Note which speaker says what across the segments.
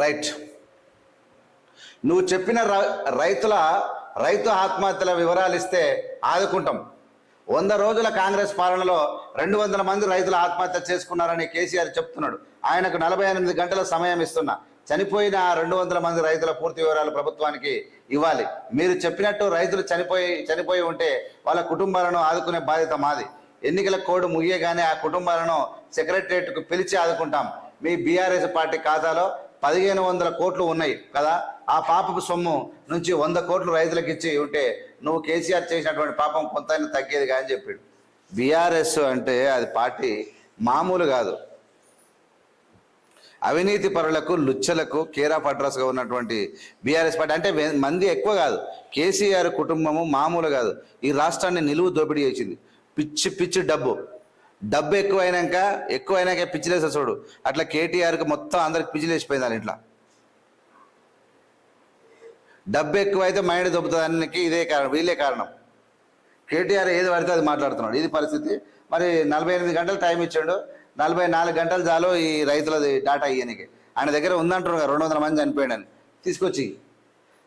Speaker 1: Right నువ్వు చెప్పిన రైతుల రైతు ఆత్మహత్యల వివరాలు ఇస్తే ఆదుకుంటాం. వంద రోజుల కాంగ్రెస్ పాలనలో రెండు వందల మంది రైతులు ఆత్మహత్య చేసుకున్నారని కేసీఆర్ చెప్తున్నాడు. ఆయనకు నలభై ఎనిమిది గంటల సమయం ఇస్తున్నా. చనిపోయిన రెండు వందల మంది రైతుల పూర్తి వివరాలు ప్రభుత్వానికి ఇవ్వాలి. మీరు చెప్పినట్టు రైతులు చనిపోయి చనిపోయి ఉంటే వాళ్ళ కుటుంబాలను ఆదుకునే బాధ్యత మాది. ఎన్నికల కోడ్ ముగియగానే ఆ కుటుంబాలను సెక్రటరియట్కు పిలిచి ఆదుకుంటాం. మీ బీఆర్ఎస్ పార్టీ ఖాతాలో పదిహేను వందల కోట్లు ఉన్నాయి కదా? ఆ పాపపు సొమ్ము నుంచి వంద కోట్లు రైతులకు ఇచ్చి ఉంటే నువ్వు కేసీఆర్ చేసినటువంటి పాపం కొంత తగ్గేది కానీ చెప్పాడు. బీఆర్ఎస్ అంటే అది పార్టీ మామూలు కాదు. అవినీతి పరులకు లుచ్చలకు కేర్ ఆఫ్ అడ్రస్గా ఉన్నటువంటి బీఆర్ఎస్ పార్టీ అంటే మంది ఎక్కువ కాదు. కేసీఆర్ కుటుంబము మామూలు కాదు. ఈ రాష్ట్రాన్ని నిలువు దోపిడీ చేసింది. పిచ్చి పిచ్చి డబ్బు. డబ్బు ఎక్కువైనాక ఎక్కువైనాక పిచ్చిలేసా చూడు. అట్లా కేటీఆర్కి మొత్తం అందరికి పిచ్చిలేసిపోయింది వాళ్ళ ఇట్లా. డబ్బు ఎక్కువైతే మైండ్ దొబ్బుతానికి ఇదే కారణం వీళ్ళే కారణం. కేటీఆర్ ఏది పడితే అది మాట్లాడుతున్నాడు. ఇది పరిస్థితి. మరి నలభై ఎనిమిది గంటలు టైం ఇచ్చాడు. నలభై నాలుగు గంటలు చాలు ఈ రైతులది డాటా ఇయ్యనికి. ఆయన దగ్గర ఉందంటారు కదా రెండు వందల మంది చనిపోయాడని తీసుకొచ్చి.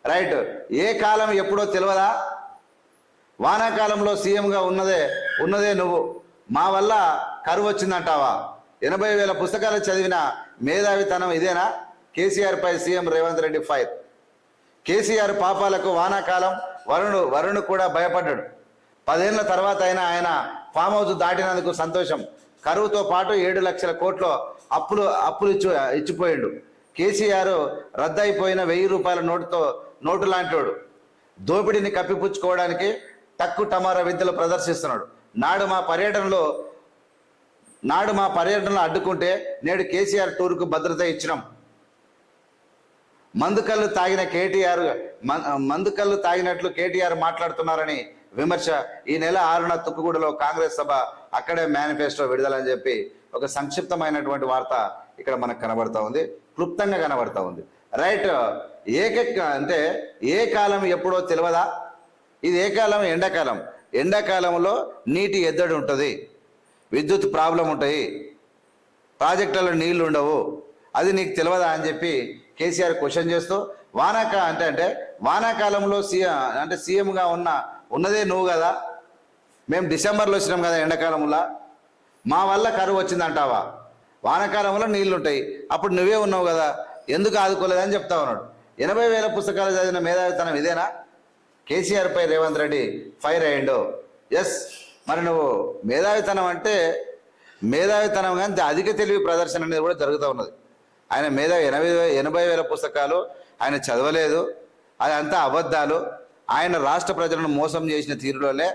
Speaker 1: రైట్ ఏ కాలం ఎప్పుడో తెలియదా వానాకాలంలో సీఎంగా ఉన్నదే ఉన్నదే నువ్వు. మా వల్ల కరువు వచ్చిందంటావా? ఎనభై వేల పుస్తకాలు చదివిన మేధావితనం ఇదేనా? కేసీఆర్ పై CM Revanth Reddy fire. KCR పాపాలకు వానాకాలం వరుణుడు వరుణు కూడా భయపడ్డాడు. పదేళ్ళ తర్వాత అయినా ఆయన ఫామ్ హౌస్ దాటినందుకు సంతోషం. కరువుతో పాటు ఏడు లక్షల కోట్లు అప్పులు అప్పులు ఇచ్చు ఇచ్చిపోయాడు. కేసీఆర్ రద్దయిపోయిన వెయ్యి రూపాయల నోటుతో నోటు లాంటివాడు దోపిడీని కప్పిపుచ్చుకోవడానికి టక్కు టమారా విద్యలు ప్రదర్శిస్తున్నాడు. నాడు మా పర్యటనలో నాడు మా పర్యటనలో అడ్డుకుంటే నేడు కేసీఆర్ టూర్కు భద్రత ఇచ్చినాం. మందుకల్లు తాగిన కేటీఆర్ మందుకల్లు తాగినట్లు కేటీఆర్ మాట్లాడుతున్నారని విమర్శ ఈ నెల ఆరున తుక్కుగూడలో కాంగ్రెస్ సభ అక్కడే మేనిఫెస్టో విడుదలని చెప్పి ఒక సంక్షిప్తమైనటువంటి వార్త ఇక్కడ మనకు కనబడతా ఉంది. క్లుప్తంగా కనబడతా ఉంది. రైట్ ఏక అంటే ఏ కాలం ఎప్పుడో తెలియదా ఇది ఏ కాలం? ఎండాకాలం. ఎండాకాలంలో నీటి ఎద్దడి ఉంటుంది. విద్యుత్ ప్రాబ్లం ఉంటాయి. ప్రాజెక్టులలో నీళ్ళు ఉండవు. అది నీకు తెలియదా అని చెప్పి కేసీఆర్ క్వశ్చన్ చేస్తూ వానాక అంటే అంటే వానాకాలంలో సీఎం అంటే సీఎంగా ఉన్న ఉన్నదే నువ్వు కదా. మేము డిసెంబర్లో వచ్చినాం కదా ఎండాకాలంలో. మా వల్ల కరువు వచ్చిందంటావా? వానాకాలంలో నీళ్ళు ఉంటాయి. అప్పుడు నువ్వే ఉన్నావు కదా. ఎందుకు ఆదుకోలేదని చెప్తా ఉన్నాడు. ఎనభై వేల పుస్తకాలు చదివిన మేధావితనం ఇదేనా? కేసీఆర్ పై రేవంత్ రెడ్డి ఫైర్ అయ్యిండు. ఎస్ మరి నువ్వు మేధావితనం అంటే మేధావితనం కానీ అధిక తెలివి ప్రదర్శన అనేది కూడా జరుగుతూ ఉన్నది. ఆయన మేధావి ఎనభై ఎనభై వేల పుస్తకాలు ఆయన చదవలేదు. అది అంతా అబద్ధాలు. ఆయన రాష్ట్ర ప్రజలను మోసం చేసిన తీరులోనే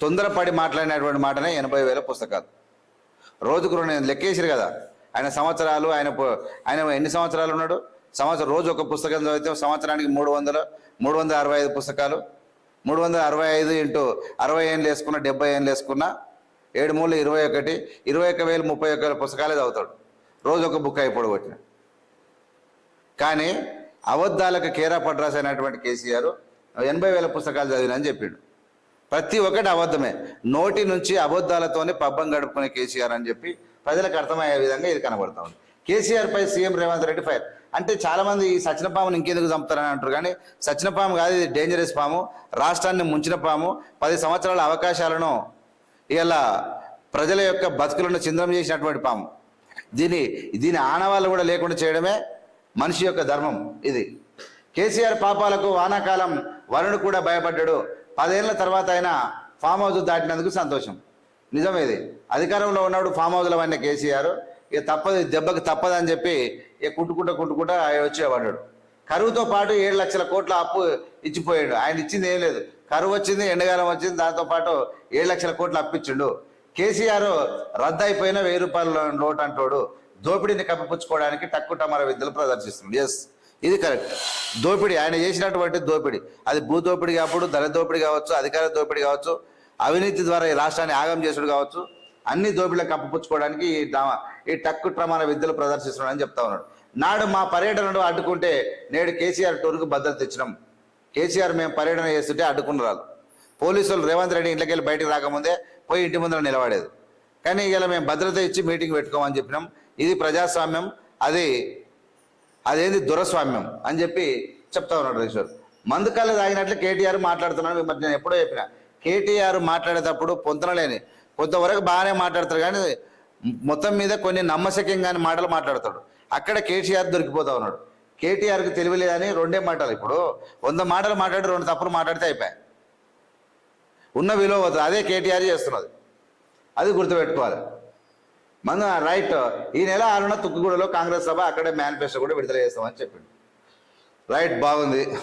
Speaker 1: తొందరపడి మాట్లాడినటువంటి మాటనే ఎనభై వేల పుస్తకాలు. రోజుకు రెండు లెక్కేసారు కదా. ఆయన సంవత్సరాలు ఆయన ఆయన ఎన్ని సంవత్సరాలు ఉన్నాడు? సంవత్సరం రోజు ఒక పుస్తకం చదివితే సంవత్సరానికి మూడు వందలు మూడు వందల అరవై ఐదు పుస్తకాలు. మూడు వందల అరవై ఐదు ఇంటూ అరవై ఏళ్ళు వేసుకున్న డెబ్బై ఏళ్ళు వేసుకున్న ఏడు మూడు ఇరవై ఒకటి ఇరవై ఒక వేలు ముప్పై ఒక వేల పుస్తకాలే చదువుతాడు. రోజు ఒక బుక్ అయిపోడు కొట్టిన. కానీ అబద్ధాలకు కేరా పడ్రాస్ అయినటువంటి కేసీఆర్ ఎనభై వేల పుస్తకాలు చదివినని చెప్పిండు. ప్రతి ఒక్కటి అబద్ధమే. నోటి నుంచి అబద్ధాలతోనే పబ్బం గడుపుకునే కేసీఆర్ అని చెప్పి ప్రజలకు అర్థమయ్యే విధంగా ఇది కనబడుతూ ఉంది. కేసీఆర్ పై సీఎం రేవంత్ రెడ్డి ఫైర్. అంటే చాలా మంది ఈ సచిన పాముని ఇంకెందుకు చంపుతారని అంటారు. కానీ సచిన పాము కాదు ఇది డేంజరస్ పాము. రాష్ట్రాన్ని ముంచిన పాము. పది సంవత్సరాల అవకాశాలను ఇలా ప్రజల యొక్క బతుకులను చిందనం చేసినటువంటి పాము. దీని దీని ఆనవాళ్ళు కూడా లేకుండా చేయడమే మనిషి యొక్క ధర్మం ఇది. కేసీఆర్ పాపాలకు వానాకాలం వరుణ్ కూడా భయపడ్డాడు. పదేళ్ళ తర్వాత అయినా ఫామ్ హౌస్ దాటినందుకు సంతోషం. నిజమేది అధికారంలో ఉన్నప్పుడు ఫామ్ హౌస్లో పడిన కేసీఆర్. ఇక తప్పదు దెబ్బకి తప్పదని చెప్పి ఇక కుట్టుకుంటా కుట్టుకుంటా ఆయన వచ్చేవాడు. కరువుతో పాటు ఏడు లక్షల కోట్ల అప్పు ఇచ్చిపోయాడు. ఆయన ఇచ్చింది ఏం లేదు. కరువు వచ్చింది ఎండకాలం వచ్చింది దాంతో పాటు ఏడు లక్షల కోట్లు అప్పిచ్చిండు కేసీఆర్ రద్దయిపోయిన వెయ్యి రూపాయల నోట్ అంటాడు. దోపిడీని కప్పిపుచ్చుకోవడానికి టక్కు టమార విద్యలు ప్రదర్శిస్తుంది ఎస్ ఇది కరెక్ట్ దోపిడీ ఆయన చేసినటువంటి దోపిడీ. అది భూ దోపిడీ కావచ్చు ధర దోపిడీ కావచ్చు అధికార దోపిడీ కావచ్చు అవినీతి ద్వారా ఈ రాష్ట్రాన్ని ఆగం చేసుడు కావచ్చు అన్ని దోపిడీలకు కప్పిపుచ్చుకోవడానికి ఈ టక్కు ప్రమాణ విద్యలు ప్రదర్శిస్తున్నాడని చెప్తా ఉన్నాడు. నాడు మా పర్యటనను అడ్డుకుంటే నేడు కేసీఆర్ టూర్కు భద్రత ఇచ్చినాం కేసీఆర్ మేము పర్యటన చేస్తుంటే అడ్డుకున్నారు పోలీసులు రేవంత్ రెడ్డి ఇంట్లోకి వెళ్ళి బయటకు రాకముందే పోయి ఇంటి ముందర నిలబడేది. కానీ ఇలా మేము భద్రత ఇచ్చి మీటింగ్ పెట్టుకోమని చెప్పినాం. ఇది ప్రజాస్వామ్యం అది అదేంది దురస్వామ్యం అని చెప్పి చెప్తా ఉన్నాడు ఈశ్వర్ మందుకల్లు తాగినట్లు కేటీఆర్ మాట్లాడుతున్నాడు మరి నేను ఎప్పుడో చెప్పిన. కేటీఆర్ మాట్లాడేటప్పుడు పొంతనలేని కొంతవరకు బాగానే మాట్లాడతారు కానీ మొత్తం మీద కొన్ని నమ్మశక్యంగాని మాటలు మాట్లాడతాడు. అక్కడ కేటీఆర్ దొరికిపోతా ఉన్నాడు. కేటీఆర్కి తెలియలేదని రెండే మాటలు. ఇప్పుడు వంద మాటలు మాట్లాడి రెండు తప్పులు మాట్లాడితే అయిపోయాయి. ఉన్న విలువ అదే కేటీఆర్ చేస్తున్నది. అది గుర్తుపెట్టుకోవాలి. మన రైట్. ఈ నెల ఆరున తుక్కుగూడలో కాంగ్రెస్ సభ అక్కడే మేనిఫెస్టో కూడా విడుదల చేస్తామని చెప్పిండు. రైట్ బాగుంది.